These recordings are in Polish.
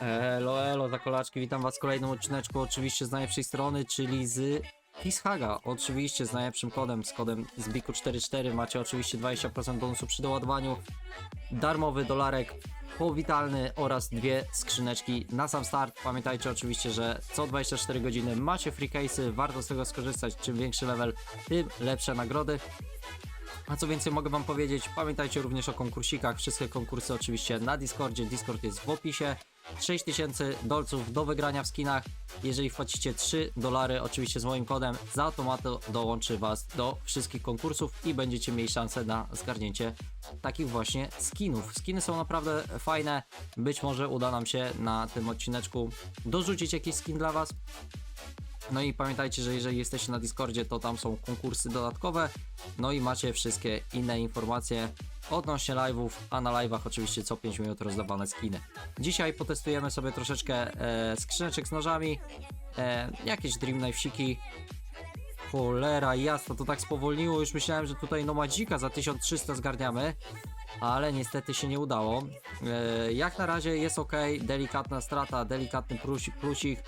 Elo, elo, zakolaczki, witam was w kolejnym odcineczku, oczywiście z najlepszej strony, czyli z Fishhaga, oczywiście z najlepszym kodem, z kodem ZBIKU44 macie oczywiście 20% bonusu przy doładowaniu, darmowy dolarek powitalny oraz dwie skrzyneczki na sam start. Pamiętajcie oczywiście, że co 24 godziny macie free case'y, warto z tego skorzystać, czym większy level, tym lepsze nagrody. A co więcej mogę wam powiedzieć, pamiętajcie również o konkursikach, wszystkie konkursy oczywiście na Discordzie, Discord jest w opisie. 6000 dolców do wygrania w skinach. Jeżeli wpłacicie 3 dolary, oczywiście z moim kodem, za automatu dołączy was do wszystkich konkursów i będziecie mieli szansę na zgarnięcie takich właśnie skinów. Skiny są naprawdę fajne. Być może uda nam się na tym odcineczku dorzucić jakiś skin dla was. No i pamiętajcie, że jeżeli jesteście na Discordzie, to tam są konkursy dodatkowe. No i macie wszystkie inne informacje odnośnie live'ów, a na live'ach oczywiście co 5 minut rozdawane skiny. Dzisiaj potestujemy sobie troszeczkę e, skrzyneczek z nożami, e, jakieś Dream Knife'siki. Cholera jasna, to tak spowolniło, już myślałem, że tutaj nomadzika za 1300 zgarniamy, ale niestety się nie udało. E, jak na razie jest ok, delikatna strata, delikatny plusik,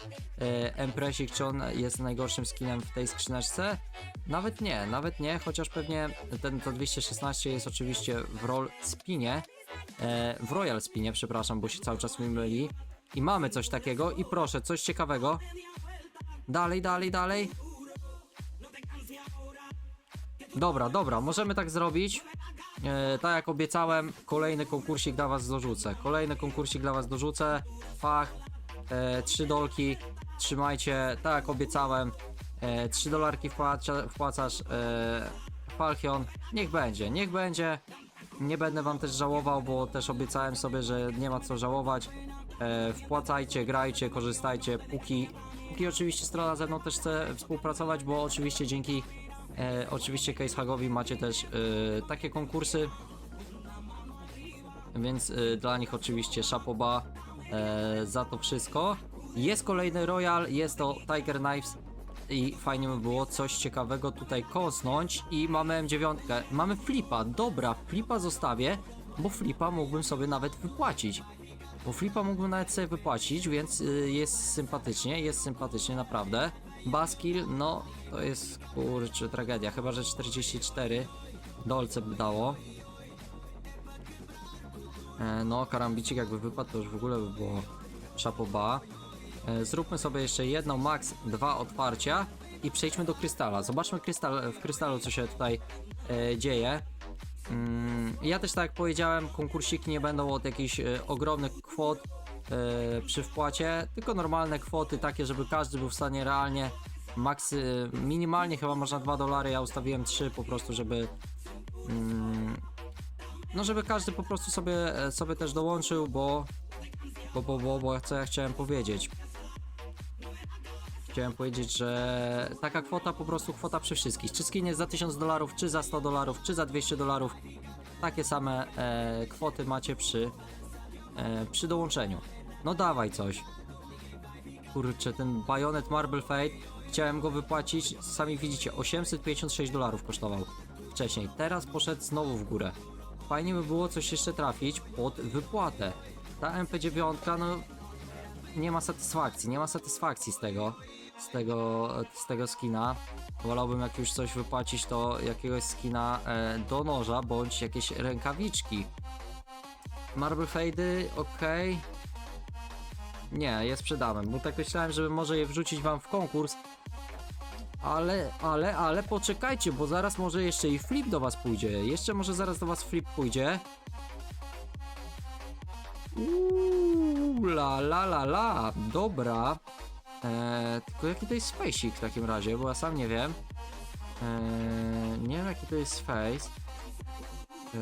e, Empresik, czy on jest najgorszym skinem w tej skrzyneczce? Nawet nie, nawet nie, chociaż pewnie ten to 216 jest oczywiście w roll spinie, e, w royal spinie, przepraszam, bo się cały czas mi myli. I mamy coś takiego i proszę, coś ciekawego. Dalej, dalej, dalej. Dobra, dobra, możemy tak zrobić. E, tak jak obiecałem, kolejny konkursik dla was dorzucę. Kolejny konkursik dla was dorzucę. Fach, e, trzy dolki. Trzymajcie, tak jak obiecałem. E, 3 dolarki wpłacia, wpłacasz. E, Falchion, niech będzie, niech będzie. Nie będę wam też żałował, bo też obiecałem sobie, że nie ma co żałować. E, wpłacajcie, grajcie, korzystajcie, póki, póki oczywiście strona ze mną też chce współpracować, bo oczywiście dzięki e, oczywiście CaseHagowi macie też e, takie konkursy, więc e, dla nich oczywiście szapoba e, za to wszystko. Jest kolejny Royal, jest to Tiger Knives i fajnie by było coś ciekawego tutaj kosnąć i mamy M9, mamy flipa, dobra, flipa zostawię, bo flipa mógłbym sobie nawet wypłacić. Bo flipa mógłbym nawet sobie wypłacić, więc y, jest sympatycznie, jest sympatycznie naprawdę. Baskill, no to jest kurczę tragedia, chyba że 44 dolce by dało. E, no, karambicik jakby wypadł, to już w ogóle by było szapoba. E, Zróbmy sobie jeszcze jedno, max dwa otwarcia i przejdźmy do krystala. Zobaczmy krystal, w krystalu, co się tutaj e, dzieje. Mm, ja też tak jak powiedziałem, konkursiki nie będą od jakichś e, ogromnych kwot e, przy wpłacie, tylko normalne kwoty, takie, żeby każdy był w stanie realnie maksy, minimalnie chyba można 2 dolary, ja ustawiłem 3 po prostu, żeby mm, no żeby każdy po prostu sobie, e, sobie też dołączył, bo bo, bo, bo, bo co ja chciałem powiedzieć? Chciałem powiedzieć, że taka kwota po prostu kwota przy wszystkich. Czy skin za 1000 dolarów, czy za 100 dolarów, czy za 200 dolarów. Takie same e, kwoty macie przy, e, przy dołączeniu. No dawaj coś. Kurczę, ten Bayonet Marble Fate. Chciałem go wypłacić, sami widzicie, 856 dolarów kosztował wcześniej. Teraz poszedł znowu w górę. Fajnie by było coś jeszcze trafić pod wypłatę. Ta MP9, no nie ma satysfakcji, nie ma satysfakcji z tego, z tego, z tego skina. Wolałbym jak już coś wypłacić, to jakiegoś skina e, do noża, bądź jakieś rękawiczki. Marble Fady, ok. Nie, je sprzedałem, bo tak myślałem, żeby może je wrzucić wam w konkurs. Ale, ale, ale poczekajcie, bo zaraz może jeszcze i flip do was pójdzie. Jeszcze może zaraz do was flip pójdzie. Uuu, la la la la, dobra. Eee, tylko jaki to jest face'ik w takim razie, bo ja sam nie wiem. Eee, nie wiem jaki to jest face. Eee,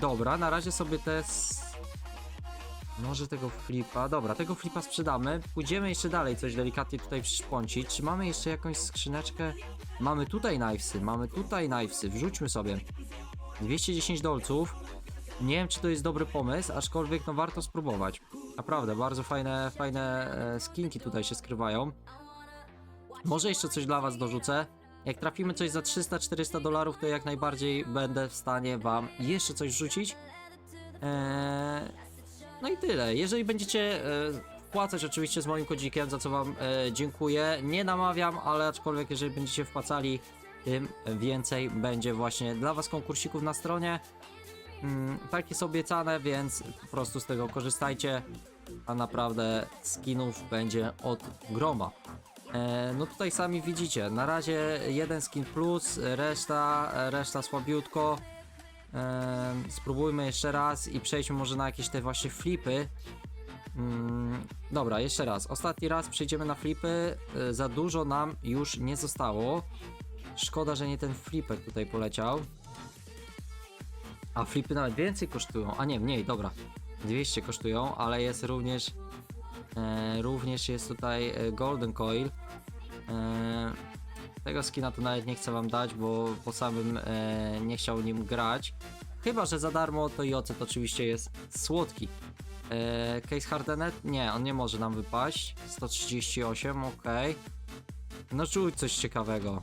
dobra, na razie sobie te... Może tego flipa, dobra, tego flipa sprzedamy. Pójdziemy jeszcze dalej, coś delikatnie tutaj przyszpącić. Czy mamy jeszcze jakąś skrzyneczkę? Mamy tutaj knivesy, mamy tutaj knivesy, wrzućmy sobie. 210 dolców. Nie wiem, czy to jest dobry pomysł, aczkolwiek no warto spróbować. Naprawdę, bardzo fajne, fajne e, skinki tutaj się skrywają. Może jeszcze coś dla was dorzucę. Jak trafimy coś za 300-400 dolarów, to jak najbardziej będę w stanie wam jeszcze coś rzucić. Eee, No i tyle. Jeżeli będziecie e, wpłacać oczywiście z moim kodzikiem, za co wam e, dziękuję. Nie namawiam, ale aczkolwiek jeżeli będziecie wpłacali, tym więcej będzie właśnie dla was konkursików na stronie. Mm, tak jest obiecane, więc po prostu z tego korzystajcie. A naprawdę skinów będzie od groma. E, no tutaj sami widzicie, na razie jeden skin plus, reszta, reszta słabiutko. E, spróbujmy jeszcze raz i przejdźmy może na jakieś te właśnie flipy. Mm, dobra, jeszcze raz. Ostatni raz przejdziemy na flipy. E, za dużo nam już nie zostało. Szkoda, że nie ten flipek tutaj poleciał. A flipy nawet więcej kosztują. A nie, mniej, dobra. 200 kosztują, ale jest również również jest tutaj e, Golden Coil. E, tego skina to nawet nie chcę wam dać, bo po samym e, nie chciał nim grać. Chyba, że za darmo to i ocet oczywiście jest słodki. E, Case Hardenet? Nie, on nie może nam wypaść. 138, ok. No czuć coś ciekawego.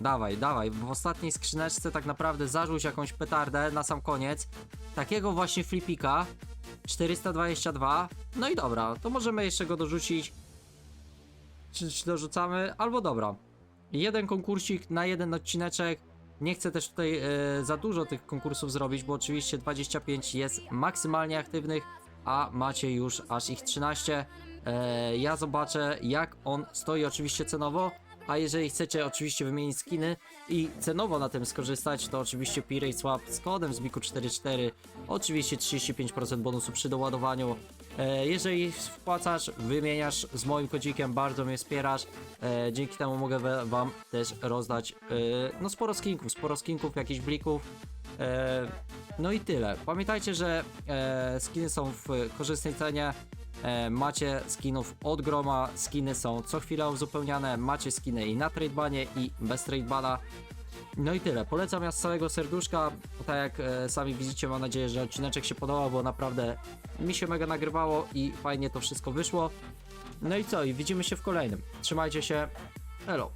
Dawaj, dawaj, w ostatniej skrzyneczce tak naprawdę zarzuć jakąś petardę na sam koniec. Takiego właśnie flipika. 422. No i dobra, to możemy jeszcze go dorzucić. Czy, czy dorzucamy? Albo dobra. Jeden konkursik na jeden odcineczek. Nie chcę też tutaj e, za dużo tych konkursów zrobić, bo oczywiście 25 jest maksymalnie aktywnych, a macie już aż ich 13. E, ja zobaczę jak on stoi oczywiście cenowo, a jeżeli chcecie oczywiście wymienić skiny i cenowo na tym skorzystać, to oczywiście Pirate Swap z kodem ZBIKU44, oczywiście 35% bonusu przy doładowaniu. E, jeżeli wpłacasz, wymieniasz z moim kodzikiem, bardzo mnie wspierasz. E, dzięki temu mogę wam też rozdać e, no sporo skinków, sporo skinków, jakichś blików. No i tyle. Pamiętajcie, że skiny są w korzystnej cenie. E, macie skinów od groma, skiny są co chwilę uzupełniane, macie skiny i na tradebanie i bez tradebana. No i tyle. Polecam ja z całego serduszka. Tak jak e, sami widzicie, mam nadzieję, że odcineczek się podobał, bo naprawdę mi się mega nagrywało i fajnie to wszystko wyszło. No i co? I widzimy się w kolejnym. Trzymajcie się. Hello.